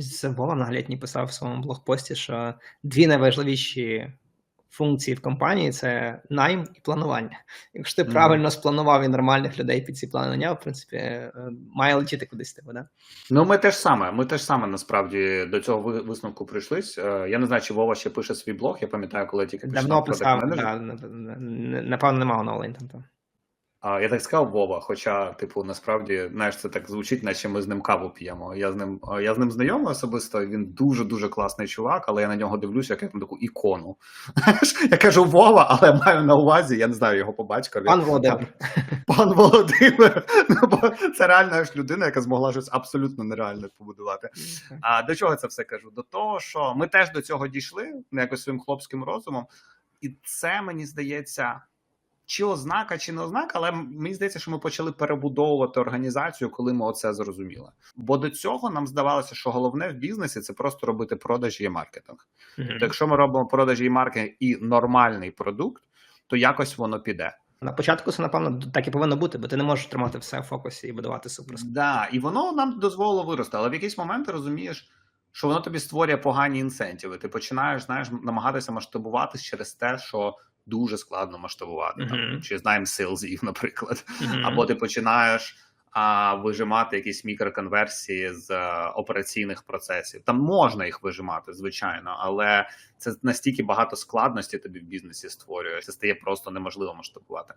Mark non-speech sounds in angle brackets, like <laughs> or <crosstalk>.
Здається, Вова Наглядній писав в своєму блогпості, що дві найважливіші функції в компанії це найм і планування. Якщо ти Мгм. правильно спланував і нормальних людей під ці плани наняв, в принципі, е, має летіти кудись типу, да? Ну, ми теж саме. Ми теж саме насправді до цього висновку прийшлись. Е, Я не знаю, чи Вова ще пише свій блог. Я пам'ятаю, коли я тільки Давно писав, да, напевно, немає оновлень там. А я так сказав Вова, хоча, типу, насправді, знаєш, це так звучить, наче ми з ним каву п'ємо. Я з ним я з ним знайомий особисто. Він дуже дуже класний чувак, але я на нього дивлюся, як на таку ікону. я кажу Вова, але маю на увазі, я не знаю його по батькові. Пан Володимир. Пан Володимир. Ну, це реальна ж людина, яка змогла щось абсолютно нереальне побудувати. А до чого це все кажу? До того, що ми теж до цього дійшли ну, якось своїм хлопським розумом, і це мені здається. Чи ознака, чи не ознака, але мені здається, що ми почали перебудовувати організацію, коли ми оце зрозуміли. Бо до цього нам здавалося, що головне в бізнесі це просто робити продажі і маркетинг. Тобто, якщо ми робимо продажі і маркетинг і нормальний продукт, то якось воно піде. На початку це, напевно, так і повинно бути, бо ти не можеш тримати все в фокусі і будувати супер. Да, і воно нам дозволило вирости, але в якийсь момент ти розумієш, що воно тобі створює погані інсентиви. Ти починаєш знаєш, намагатися масштабуватись через те, що дуже складно масштабувати. Там, Мгм. чи знаємо селзів, <laughs> наприклад. Мгм. Або ти починаєш а, вижимати якісь мікроконверсії з а, операційних процесів. Там можна їх вижимати, звичайно, але це настільки багато складності тобі в бізнесі створює, це стає просто неможливо масштабувати.